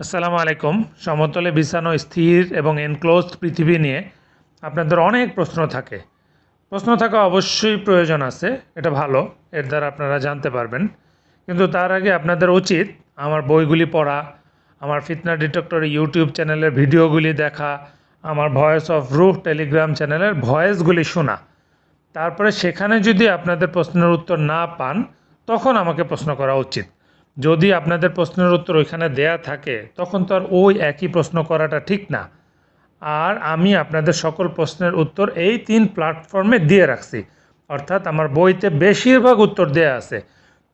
আসসালামু আলাইকুম। সমতলে বিছানো স্থির এবং এনক্লোজড পৃথিবী নিয়ে আপনাদের অনেক প্রশ্ন থাকে। প্রশ্ন থাকা অবশ্যই প্রয়োজন আছে, এটা ভালো, এর দ্বারা আপনারা জানতে পারবেন। কিন্তু তার আগে আপনাদের উচিত আমার বইগুলি পড়া, আমার ফিতনা ডিটেক্টর ইউটিউব চ্যানেলের ভিডিওগুলি দেখা, আমার ভয়েস অফ রুফ টেলিগ্রাম চ্যানেলের ভয়েসগুলি শোনা। তারপরে সেখানে যদি আপনাদের প্রশ্নের উত্তর না পান, তখন আমাকে প্রশ্ন করা উচিত। যদি আপনাদের প্রশ্নের উত্তর ওইখানে দেয়া থাকে, তখন তো আর ওই একই প্রশ্ন করাটা ঠিক না। আর আমি আপনাদের সকল প্রশ্নের উত্তর এই তিন প্ল্যাটফর্মে দিয়ে রাখছি। অর্থাৎ আমার বইতে বেশিরভাগ উত্তর দেয়া আছে।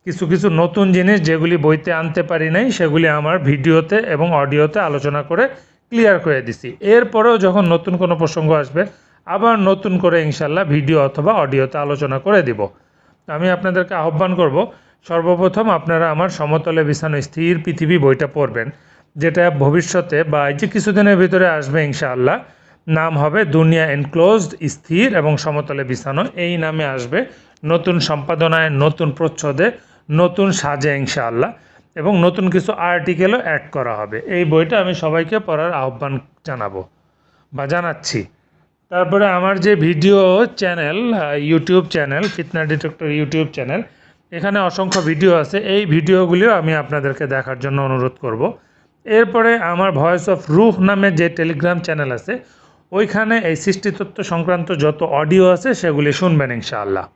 কিছু কিছু নতুন জিনিস যেগুলি বইতে আনতে পারি নাই, সেগুলি আমার ভিডিওতে এবং অডিওতে আলোচনা করে ক্লিয়ার করে দিছি। এরপরেও যখন নতুন কোনো প্রসঙ্গ আসবে, আবার নতুন করে ইনশাল্লাহ ভিডিও অথবা অডিওতে আলোচনা করে দিব। আমি আপনাদেরকে আহ্বান করব সর্বপ্রথম আপনারা আমার সমতলে বিছানো স্থির পৃথিবী বইটা পড়বেন, যেটা ভবিষ্যতে বা এই যে কিছুদিনের ভিতরে আসবে ইনশাআল্লাহ, নাম হবে দুনিয়া এনক্লোজড স্থির এবং সমতলে বিছানো। এই নামে আসবে নতুন সম্পাদনায়, নতুন প্রচ্ছদে, নতুন সাজে ইনশাআল্লাহ, এবং নতুন কিছু আর্টিকেলও অ্যাড করা হবে। এই বইটা আমি সবাইকে পড়ার আহ্বান জানাব বা জানাচ্ছি। তারপরে আমার যে video channel YouTube channel Fitna detector YouTube channel এখানে অসংখ্য ভিডিও আছে। এই ভিডিওগুলিও আমি আপনাদেরকে দেখার জন্য অনুরোধ করব। এরপরে আমার ভয়েস অফ রুহ নামে যে টেলিগ্রাম চ্যানেল আছে, ওইখানে এই সৃষ্টিতত্ত্ব সংক্রান্ত যত অডিও আছে, সেগুলি শুনবেন ইনশাআল্লাহ।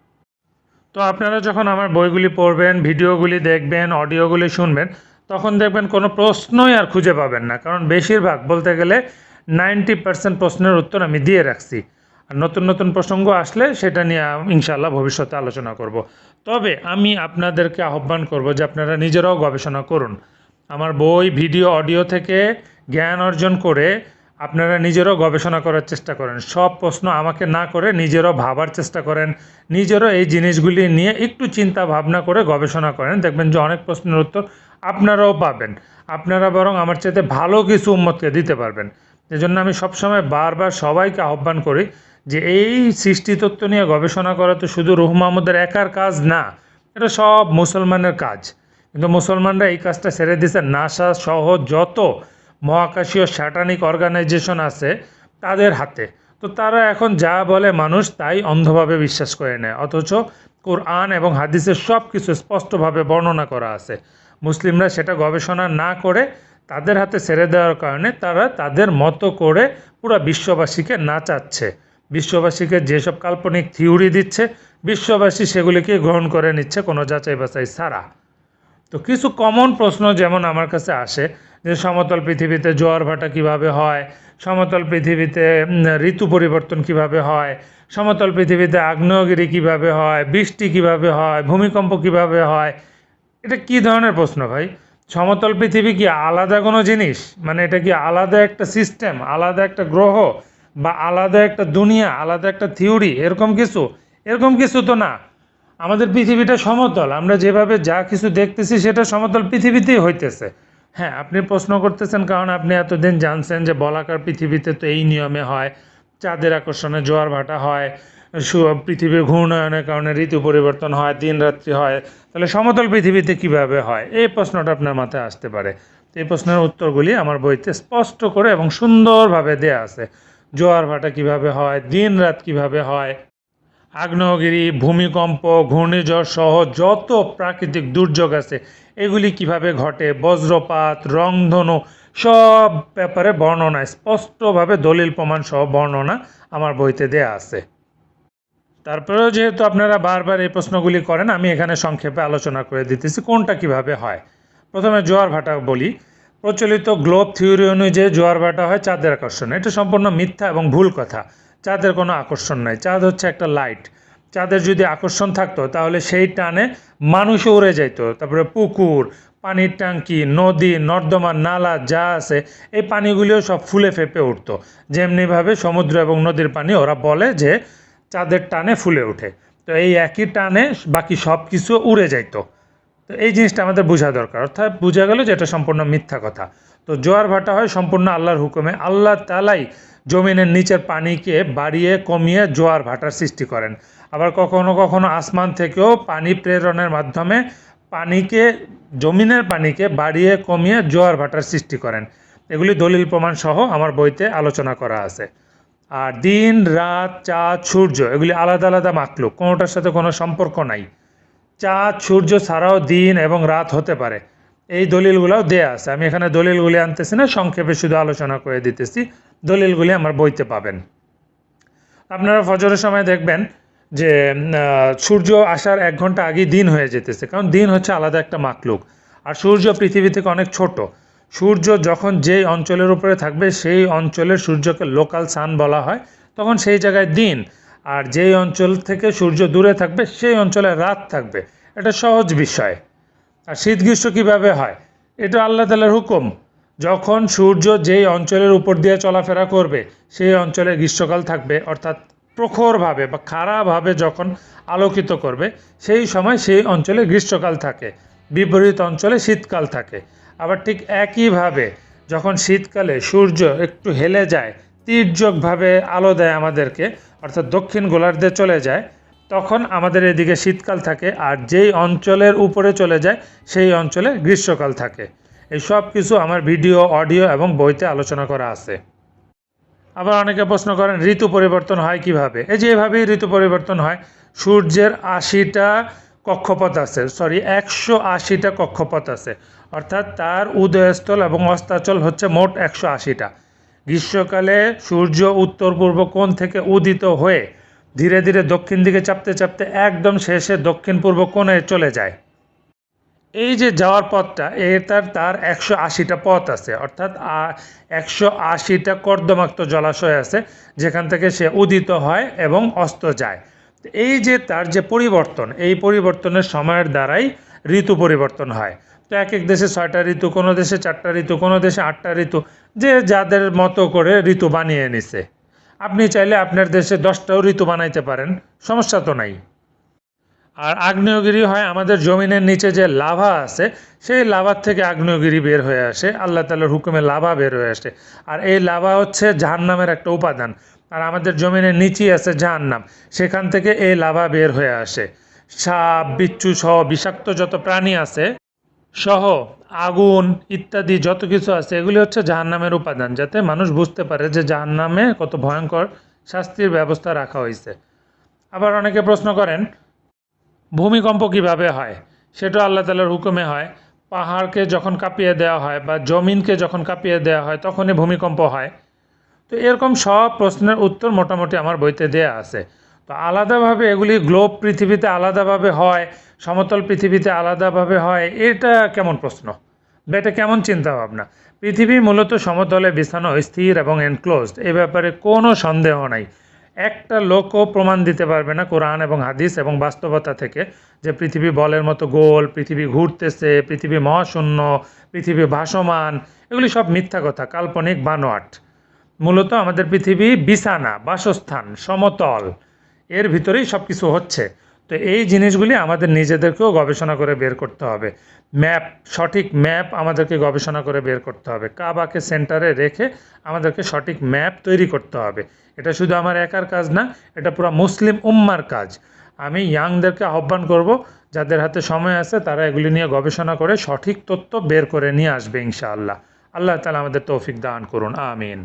তো আপনারা যখন আমার বইগুলি পড়বেন, ভিডিওগুলি দেখবেন অডিওগুলি শুনবেন, তখন দেখবেন কোনো প্রশ্নই আর খুঁজে পাবেন না। কারণ বেশিরভাগ বলতে গেলে নাইনটি পার্সেন্ট প্রশ্নের উত্তর আমি দিয়ে রাখছি। আর নতুন নতুন প্রসঙ্গ আসলে সেটা নিয়ে ইনশাআল্লাহ ভবিষ্যতে আলোচনা করব। তবে আমি আপনাদেরকে আহ্বান করব যে আপনারা নিজেরাও গবেষণা করুন। আমার বই, ভিডিও, অডিও থেকে জ্ঞান অর্জন করে আপনারা নিজেরাও গবেষণা করার চেষ্টা করেন। সব প্রশ্ন আমাকে না করে নিজেরাও ভাবার চেষ্টা করেন। নিজেরও এই জিনিসগুলি নিয়ে একটু চিন্তা ভাবনা করে গবেষণা করেন। দেখবেন যে অনেক প্রশ্নের উত্তর আপনারাও পাবেন। আপনারা বরং আমার চাইতে ভালো কিছু উম্মতকে দিতে পারবেন। এজন্য আমি সবসময় বারবার সবাইকে আহ্বান করি যে এই সৃষ্টিতত্ত্ব নিয়ে গবেষণা করা তো শুধু রুহ মাহমুদের একার কাজ না, এটা সব মুসলমানের কাজ। কিন্তু মুসলমানরা এই কাজটা সেরে দিয়েছে। নাসা সহ যত মহাকাশীয় স্যাটানিক অর্গানাইজেশন আছে, তাদের হাতে। তো তারা এখন যা বলে মানুষ, তাই অন্ধভাবে বিশ্বাস করে নেয়। অথচ কোরআন এবং হাদিসের সব কিছু স্পষ্টভাবে বর্ণনা করা আছে। মুসলিমরা সেটা গবেষণা না করে তাদের হাতে ছেড়ে দেওয়ার কারণে তারা তাদের মতো করে পুরো বিশ্ববাসীকে নাচাচ্ছে। বিশ্ববাসীকে যেসব কাল্পনিক থিওরি দিচ্ছে, বিশ্ববাসী সেগুলিকে গ্রহণ করে নিচ্ছে কোনো যাচাই বাছাই ছাড়া। তো কিছু কমন প্রশ্ন যেমন আমার কাছে আসে, যে সমতল পৃথিবীতে জোয়ার ভাটা কীভাবে হয়, সমতল পৃথিবীতে ঋতু পরিবর্তন কীভাবে হয়, সমতল পৃথিবীতে আগ্নেয়গিরি কীভাবে হয়, বৃষ্টি কীভাবে হয়, ভূমিকম্প কীভাবে হয়, এটা কি ধরনের প্রশ্ন ভাই? সমতল পৃথিবী কি আলাদা কোনো জিনিস? মানে এটা কি আলাদা একটা সিস্টেম, আলাদা একটা গ্রহ? বা আলাদা একটা দুনিয়া, আলাদা একটা থিওরি, এরকম কিছু? এরকম কিছু তো না। আমাদের পৃথিবীটা সমতল, আমরা যেভাবে যা কিছু দেখতেছি সেটা সমতল পৃথিবীতেই হইতেছে। হ্যাঁ আপনি প্রশ্ন করতেছেন, কারণ আপনি এতদিন জানছেন যে বলাকার পৃথিবীতে তো এই নিয়মে হয়, চাঁদের আকর্ষণে জোয়ার ভাটা হয় পৃথিবীর ঘূর্ণায়নের কারণে ঋতু পরিবর্তন হয়, দিন রাত্রি হয়। তাহলে সমতল পৃথিবীতে কীভাবে হয়? এই প্রশ্নটা আপনার মাথায় আসতে পারে। এই প্রশ্নের উত্তরগুলি আমার বইতে স্পষ্ট করে এবং সুন্দরভাবে দেয়া আছে। জোয়ার ভাটা কীভাবে হয়, দিন রাত কীভাবে হয়, আগ্নেয়গিরি, ভূমিকম্প, ঘূর্ণিঝড় সহ যত প্রাকৃতিক দুর্যোগ আছে, এগুলি কীভাবে ঘটে, বজ্রপাত, রংধনু, সব ব্যাপারে বর্ণনা, স্পষ্টভাবে দলিল প্রমাণ সহ বর্ণনা আমার বইতে দেয়া আছে। তারপরেও যেহেতু আপনারা বারবার এই প্রশ্নগুলি করেন, আমি এখানে সংক্ষেপে আলোচনা করে দিতেছি কোনটা কীভাবে হয়। প্রথমে জোয়ার ভাটা বলি। প্রচলিত গ্লোব থিওরি অনুযায়ী জোয়ার ভাটা হয় চাঁদের আকর্ষণ। এটা সম্পূর্ণ মিথ্যা এবং ভুল কথা। চাঁদের কোনো আকর্ষণ নাই। চাঁদ হচ্ছে একটা লাইট চাঁদের যদি আকর্ষণ থাকতো, তাহলে সেই টানে মানুষও উড়ে যাইতো। তারপরে পুকুর, পানির ট্যাঙ্কি, নদী নর্দমা নালা যা আছে, এই পানিগুলিও সব ফুলে ফেপে উঠতো। যেমনিভাবে সমুদ্র এবং নদীর পানি, ওরা বলে যে চাঁদের টানে ফুলে ওঠে। তো এই একই টানে বাকি সব কিছু উড়ে যাইতো। তো এই জিনিসটা আমাদের বোঝা দরকার। অর্থাৎ বোঝা গেল যে এটা সম্পূর্ণ মিথ্যা কথা। তো জোয়ার ভাটা হয় সম্পূর্ণ আল্লাহর হুকুমে। আল্লাহ তালাই জমিনের নিচের পানিকে বাড়িয়ে, কমিয়ে জোয়ার ভাটার সৃষ্টি করেন। আবার কখনো কখনো আসমান থেকেও পানি প্রেরণের মাধ্যমে পানিকে, জমিনের পানিকে বাড়িয়ে, কমিয়ে জোয়ার ভাটার সৃষ্টি করেন। এগুলি দলিল প্রমাণ সহ আমার বইতে আলোচনা করা আছে। আর দিন, রাত, চাঁদ, সূর্য, এগুলি আলাদা আলাদা মাকলুক কোনোটার সাথে কোনো সম্পর্ক নাই। চাঁদ সূর্য ছাড়াও দিন এবং রাত হতে পারে। এই দলিলগুলোও দেয়া আছে। আমি এখানে দলিলগুলি আনতেছি না, সংক্ষেপে শুধু আলোচনা করে দিতেছি। দলিলগুলি আমার বইতে পাবেন। আপনারা ফজরের সময় দেখবেন যে সূর্য আসার এক ঘণ্টা আগেই দিন হয়ে যেতেছে। কারণ দিন হচ্ছে আলাদা একটা মাকলুক আর সূর্য পৃথিবী থেকে অনেক ছোট। সূর্য যখন যেই অঞ্চলের উপরে থাকবে, সেই অঞ্চলের সূর্যকে লোকাল সান বলা হয়, তখন সেই জায়গায় দিন। আর যেই অঞ্চল থেকে সূর্য দূরে থাকবে, সেই অঞ্চলে রাত থাকবে। এটা সহজ বিষয়। আর শীত গ্রীষ্ম কীভাবে হয়? এটা আল্লাহ তালার হুকুম। যখন সূর্য যেই অঞ্চলের উপর দিয়ে চলাফেরা করবে, সেই অঞ্চলে গ্রীষ্মকাল থাকবে, অর্থাৎ প্রখরভাবে বা খারাপভাবে যখন আলোকিত করবে, সেই সময় সেই অঞ্চলে গ্রীষ্মকাল থাকে। বিপরীত অঞ্চলে শীতকাল থাকে। আবার ঠিক একইভাবে যখন শীতকালে সূর্য একটু হেলে যায় তীর্যকভাবে আলো দেয় আমাদেরকে, অর্থাৎ দক্ষিণ গোলার্ধে চলে যায়, তখন আমাদের এদিকে শীতকাল থাকে, আর যেই অঞ্চলের উপরে চলে যায়, সেই অঞ্চলে গ্রীষ্মকাল থাকে। এই সব কিছু আমার ভিডিও, অডিও এবং বইতে আলোচনা করা আছে। আবার অনেকে প্রশ্ন করেন, ঋতু পরিবর্তন হয় কীভাবে? এই যে এভাবেই ঋতু পরিবর্তন হয়, সূর্যের আশিটা কক্ষপথ আছে সরি একশো আশিটা কক্ষপথ আছে। অর্থাৎ তার উদয়স্থল এবং অস্তাচল হচ্ছে মোট একশো আশিটা। গ্রীষ্মকালে সূর্য উত্তর পূর্ব কোণ থেকে উদিত হয়ে ধীরে ধীরে দক্ষিণ দিকে চাপতে চাপতে একদম শেষে দক্ষিণ পূর্ব কোণে চলে যায়। এই যে যাওয়ার পথটা, এটার তার একশো আশিটা পথ আছে। অর্থাৎ একশো আশিটা কর্দমাক্ত জলাশয় আছে, যেখান থেকে সে উদিত হয় এবং অস্ত যায়। এই যে তার যে পরিবর্তন, এই পরিবর্তনের সময়ের দ্বারাই ঋতু পরিবর্তন হয়। তো এক এক দেশে ছয়টা ঋতু, কোনো দেশে চারটা ঋতু, কোনো দেশে আটটা ঋতু, যে যাদের মতো করে ঋতু বানিয়ে নিছে। আপনি চাইলে আপনার দেশে দশটাও ঋতু বানাইতে পারেন, সমস্যা তো নাই। আর আগ্নেয়গিরি হয় আমাদের জমিনের নিচে যে লাভা আছে, সেই লাভার থেকে আগ্নেয়গিরি বের হয়ে আসে, আল্লাহ তালার হুকুমে লাভা বের হয়ে আসে। আর এই লাভা হচ্ছে জাহান্নামের একটা উপাদান। আর আমাদের জমিনের নিচেই আছে জাহান্নাম, সেখান থেকে এই লাভা বের হয়ে আসে। সাপ, বিচ্ছু সহ বিষাক্ত যত প্রাণী আছে সহ, আগুন ইত্যাদি যত কিছু আছে, এগুলি হচ্ছে জাহান্নামের উপাদান, যাতে মানুষ বুঝতে পারে যে জাহান্নামে কত ভয়ঙ্কর শাস্তির ব্যবস্থা রাখা হয়েছে। আবার অনেকে প্রশ্ন করেন, ভূমিকম্প কীভাবে হয়? সেটা আল্লাহ তালার হুকুমে হয়। পাহাড়কে যখন কাঁপিয়ে দেওয়া হয় বা জমিনকে যখন কাঁপিয়ে দেওয়া হয়, তখনই ভূমিকম্প হয়। তো এরকম সব প্রশ্নের উত্তর মোটামুটি আমার বইতে দেয়া আছে। তো আলাদাভাবে এগুলি গ্লোব পৃথিবীতে আলাদাভাবে হয়, সমতল পৃথিবীতে আলাদাভাবে হয়, এটা কেমন প্রশ্ন? বা এটা কেমন চিন্তা ভাবনা পৃথিবী মূলত সমতলে বিছানো স্থির এবং এনক্লোজড এ ব্যাপারে কোনো সন্দেহ নাই। একটা লোকও প্রমাণ দিতে পারবে না কোরআন এবং হাদিস এবং বাস্তবতা থেকে যে পৃথিবী বলের মতো গোল, পৃথিবী ঘুরতেছে, পৃথিবী মহাশূন্য, পৃথিবী ভাসমান, এগুলি সব মিথ্যা কথা, কাল্পনিক বানোয়াট। মূলত আমাদের পৃথিবী বিছানা, বাসস্থান, সমতল। এর ভিতরেই সব কিছু হচ্ছে। তো এই জিনিসগুলি আমাদের নিজেদেরকেও গবেষণা করে বের করতে হবে। ম্যাপ, সঠিক ম্যাপ আমাদেরকে গবেষণা করে বের করতে হবে। কাবাকে সেন্টারে রেখে আমাদেরকে সঠিক ম্যাপ তৈরি করতে হবে। এটা শুধু আমার একার কাজ না, এটা পুরো মুসলিম উম্মার কাজ। আমি ইয়াংদেরকে আহ্বান করব, যাদের হাতে সময় আছে, তারা এগুলি নিয়ে গবেষণা করে সঠিক তথ্য বের করে নিয়ে আসবে ইনশাআল্লাহ। আল্লাহ তালা আমাদের তৌফিক দান করুন, আমিন।